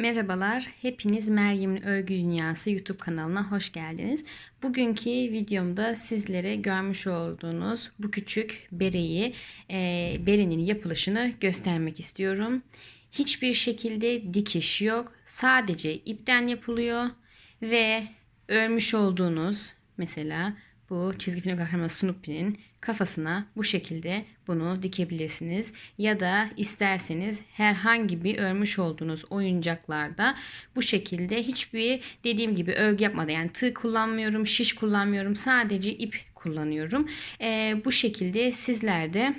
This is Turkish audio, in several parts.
Merhabalar, hepiniz Meryem'in Örgü Dünyası YouTube kanalına hoş geldiniz. Bugünkü videomda sizlere görmüş olduğunuz bu küçük bereyi, e, berenin yapılışını göstermek istiyorum. Hiçbir şekilde dikiş yok, sadece ipten yapılıyor ve örmüş olduğunuz mesela bu çizgi film kahramanı Snoopy'nin kafasına bu şekilde bunu dikebilirsiniz. Ya da isterseniz herhangi bir örmüş olduğunuz oyuncaklarda bu şekilde hiçbir dediğim gibi örgü yapmadan yani tığ kullanmıyorum, şiş kullanmıyorum. Sadece ip kullanıyorum. Ee, bu şekilde sizler de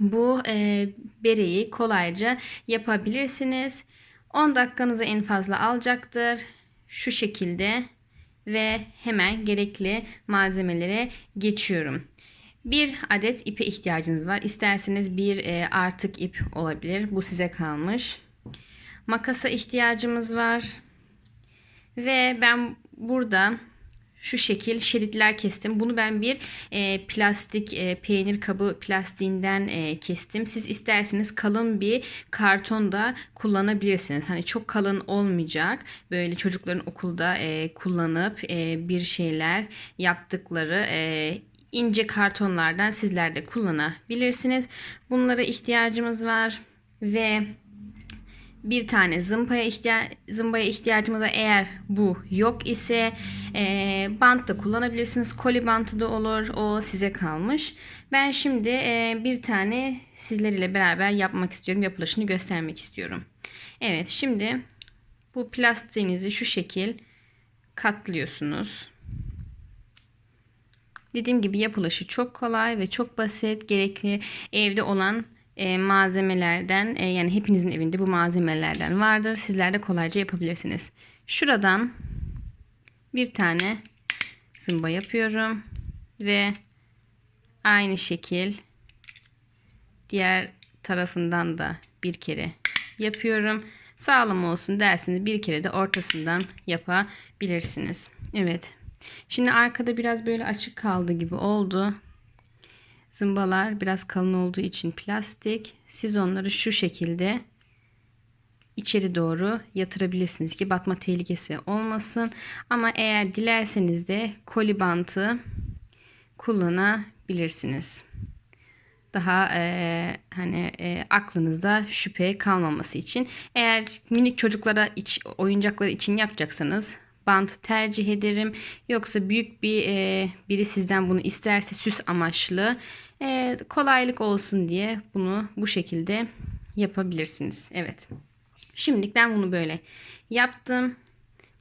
bu e, bereyi kolayca yapabilirsiniz. 10 dakikanızı en fazla alacaktır. Şu şekilde ve hemen gerekli malzemelere geçiyorum. Bir adet ipe ihtiyacınız var. İsterseniz bir e, artık ip olabilir. Bu size kalmış. Makasa ihtiyacımız var. Ve ben burada şu şekil şeritler kestim. Bunu ben bir e, plastik e, peynir kabı plastiğinden e, kestim. Siz isterseniz kalın bir karton da kullanabilirsiniz. Hani çok kalın olmayacak. Böyle çocukların okulda e, kullanıp e, bir şeyler yaptıkları e, ince kartonlardan sizler de kullanabilirsiniz. Bunlara ihtiyacımız var ve bir tane zımpaya, ihtiya zımbaya ihtiyacımız var. Eğer bu yok ise e, bant da kullanabilirsiniz. Koli bantı da olur. O size kalmış. Ben şimdi e, bir tane sizler ile beraber yapmak istiyorum. Yapılışını göstermek istiyorum. Evet şimdi bu plastiğinizi şu şekil katlıyorsunuz. Dediğim gibi yapılışı çok kolay ve çok basit. Gerekli evde olan e, malzemelerden e, yani hepinizin evinde bu malzemelerden vardır. Sizler de kolayca yapabilirsiniz. Şuradan bir tane zımba yapıyorum ve aynı şekil diğer tarafından da bir kere yapıyorum. Sağlam olsun derseniz bir kere de ortasından yapabilirsiniz. Evet. Şimdi arkada biraz böyle açık kaldı gibi oldu. Zımbalar biraz kalın olduğu için plastik. Siz onları şu şekilde içeri doğru yatırabilirsiniz ki batma tehlikesi olmasın. Ama eğer dilerseniz de koli bantı kullanabilirsiniz. Daha e, hani e, aklınızda şüphe kalmaması için. Eğer minik çocuklara iç, oyuncakları için yapacaksanız bant tercih ederim. Yoksa büyük bir e, biri sizden bunu isterse süs amaçlı e, kolaylık olsun diye bunu bu şekilde yapabilirsiniz. Evet. Şimdilik ben bunu böyle yaptım.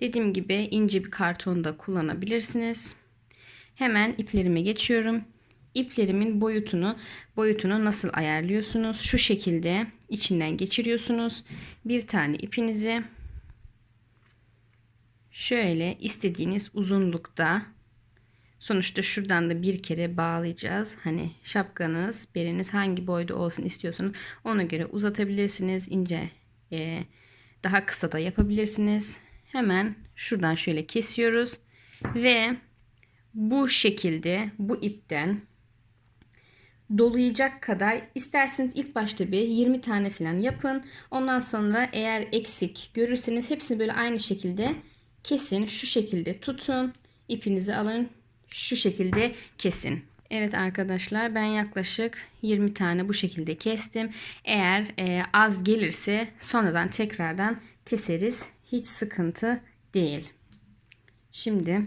Dediğim gibi ince bir karton da kullanabilirsiniz. Hemen iplerime geçiyorum. İplerimin boyutunu boyutunu nasıl ayarlıyorsunuz? Şu şekilde içinden geçiriyorsunuz. Bir tane ipinizi şöyle istediğiniz uzunlukta sonuçta şuradan da bir kere bağlayacağız. Hani şapkanız, bereniz hangi boyda olsun istiyorsanız ona göre uzatabilirsiniz. ince e, daha kısa da yapabilirsiniz. Hemen şuradan şöyle kesiyoruz ve bu şekilde bu ipten dolayacak kadar isterseniz ilk başta bir 20 tane falan yapın. Ondan sonra eğer eksik görürseniz hepsini böyle aynı şekilde kesin. Şu şekilde tutun. ipinizi alın. Şu şekilde kesin. Evet arkadaşlar ben yaklaşık 20 tane bu şekilde kestim. Eğer e, az gelirse sonradan tekrardan keseriz. Hiç sıkıntı değil. Şimdi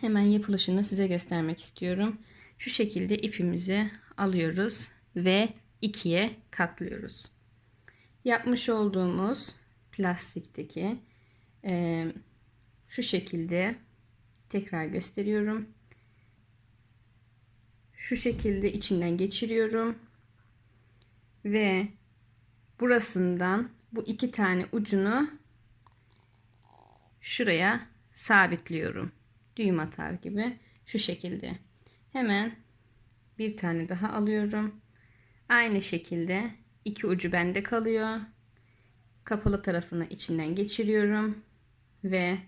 hemen yapılışını size göstermek istiyorum. Şu şekilde ipimizi alıyoruz ve ikiye katlıyoruz. Yapmış olduğumuz plastikteki e, şu şekilde tekrar gösteriyorum. Şu şekilde içinden geçiriyorum. Ve burasından bu iki tane ucunu şuraya sabitliyorum. Düğüm atar gibi şu şekilde. Hemen bir tane daha alıyorum. Aynı şekilde iki ucu bende kalıyor. Kapalı tarafını içinden geçiriyorum ve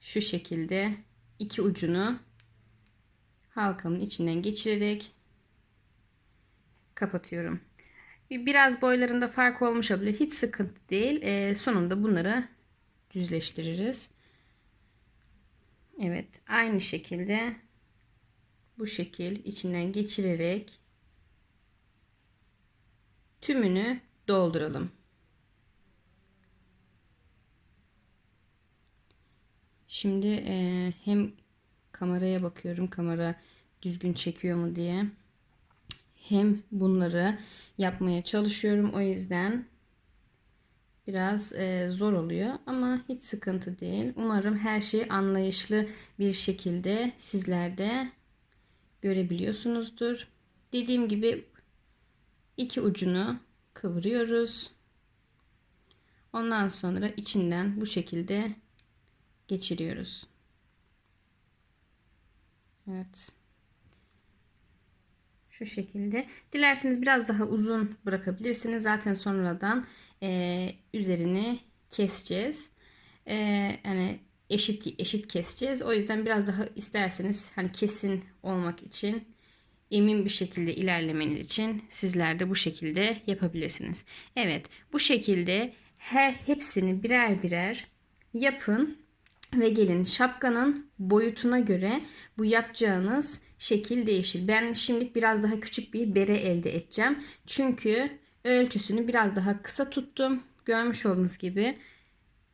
şu şekilde iki ucunu halkamın içinden geçirerek kapatıyorum. Bir- Biraz boylarında fark olmuş olabilir. Hiç sıkıntı değil. Ee, sonunda bunları düzleştiririz. Evet. Aynı şekilde bu şekil içinden geçirerek tümünü dolduralım. Şimdi e, hem kameraya bakıyorum kamera düzgün çekiyor mu diye hem bunları yapmaya çalışıyorum o yüzden biraz e, zor oluyor ama hiç sıkıntı değil. Umarım her şeyi anlayışlı bir şekilde sizler de görebiliyorsunuzdur. Dediğim gibi iki ucunu kıvırıyoruz. Ondan sonra içinden bu şekilde geçiriyoruz. Evet. Şu şekilde. Dilerseniz biraz daha uzun bırakabilirsiniz. Zaten sonradan e, üzerini keseceğiz. E, yani eşit eşit keseceğiz. O yüzden biraz daha isterseniz hani kesin olmak için emin bir şekilde ilerlemeniz için sizler de bu şekilde yapabilirsiniz. Evet, bu şekilde her hepsini birer birer yapın ve gelin şapkanın boyutuna göre bu yapacağınız şekil değişir. Ben şimdilik biraz daha küçük bir bere elde edeceğim. Çünkü ölçüsünü biraz daha kısa tuttum. Görmüş olduğunuz gibi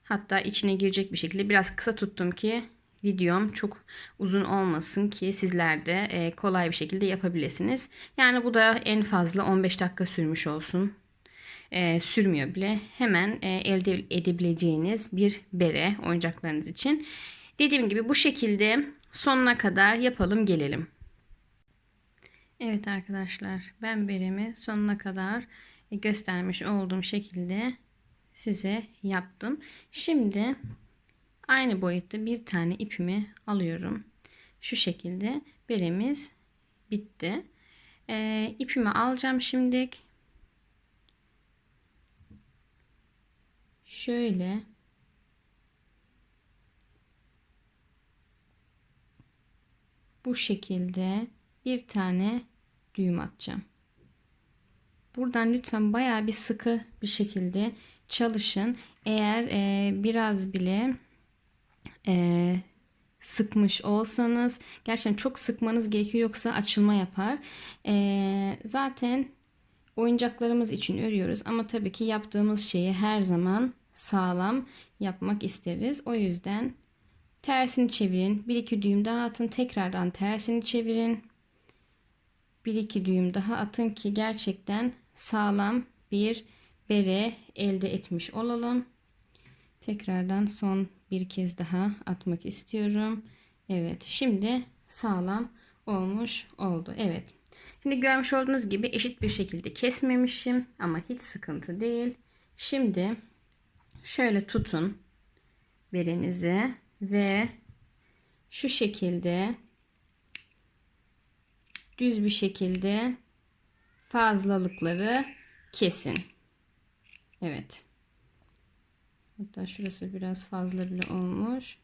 hatta içine girecek bir şekilde biraz kısa tuttum ki videom çok uzun olmasın ki sizler de e, kolay bir şekilde yapabilirsiniz. Yani bu da en fazla 15 dakika sürmüş olsun. E, sürmüyor bile. Hemen e, elde edebileceğiniz bir bere oyuncaklarınız için. Dediğim gibi bu şekilde sonuna kadar yapalım gelelim. Evet arkadaşlar ben beremi sonuna kadar göstermiş olduğum şekilde size yaptım. Şimdi aynı boyutta bir tane ipimi alıyorum. Şu şekilde beremiz bitti. Ee, ipimi alacağım şimdi. Şöyle bu şekilde bir tane düğüm atacağım. Buradan lütfen bayağı bir sıkı bir şekilde çalışın. Eğer e, biraz bile e, sıkmış olsanız gerçekten çok sıkmanız gerekiyor yoksa açılma yapar. E, zaten oyuncaklarımız için örüyoruz ama tabii ki yaptığımız şeyi her zaman sağlam yapmak isteriz. O yüzden tersini çevirin. Bir iki düğüm daha atın. Tekrardan tersini çevirin. Bir iki düğüm daha atın ki gerçekten sağlam bir bere elde etmiş olalım. Tekrardan son bir kez daha atmak istiyorum. Evet şimdi sağlam olmuş oldu. Evet. Şimdi görmüş olduğunuz gibi eşit bir şekilde kesmemişim ama hiç sıkıntı değil. Şimdi şöyle tutun berenizi ve şu şekilde düz bir şekilde fazlalıkları kesin. Evet. Hatta şurası biraz fazla bile olmuş.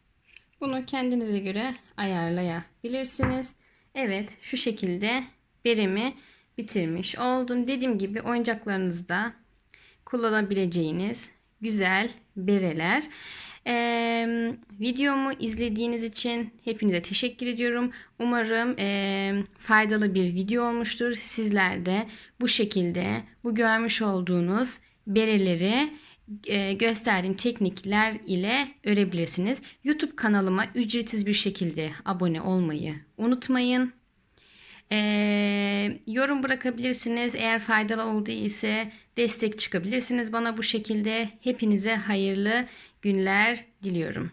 Bunu kendinize göre ayarlayabilirsiniz. Evet şu şekilde beremi bitirmiş oldum. Dediğim gibi oyuncaklarınızda kullanabileceğiniz güzel bereler. Ee, videomu izlediğiniz için hepinize teşekkür ediyorum. Umarım e, faydalı bir video olmuştur. Sizler de bu şekilde bu görmüş olduğunuz bereleri e, gösterdiğim teknikler ile örebilirsiniz. YouTube kanalıma ücretsiz bir şekilde abone olmayı unutmayın. Ee, yorum bırakabilirsiniz. Eğer faydalı oldu ise destek çıkabilirsiniz bana bu şekilde. Hepinize hayırlı günler diliyorum.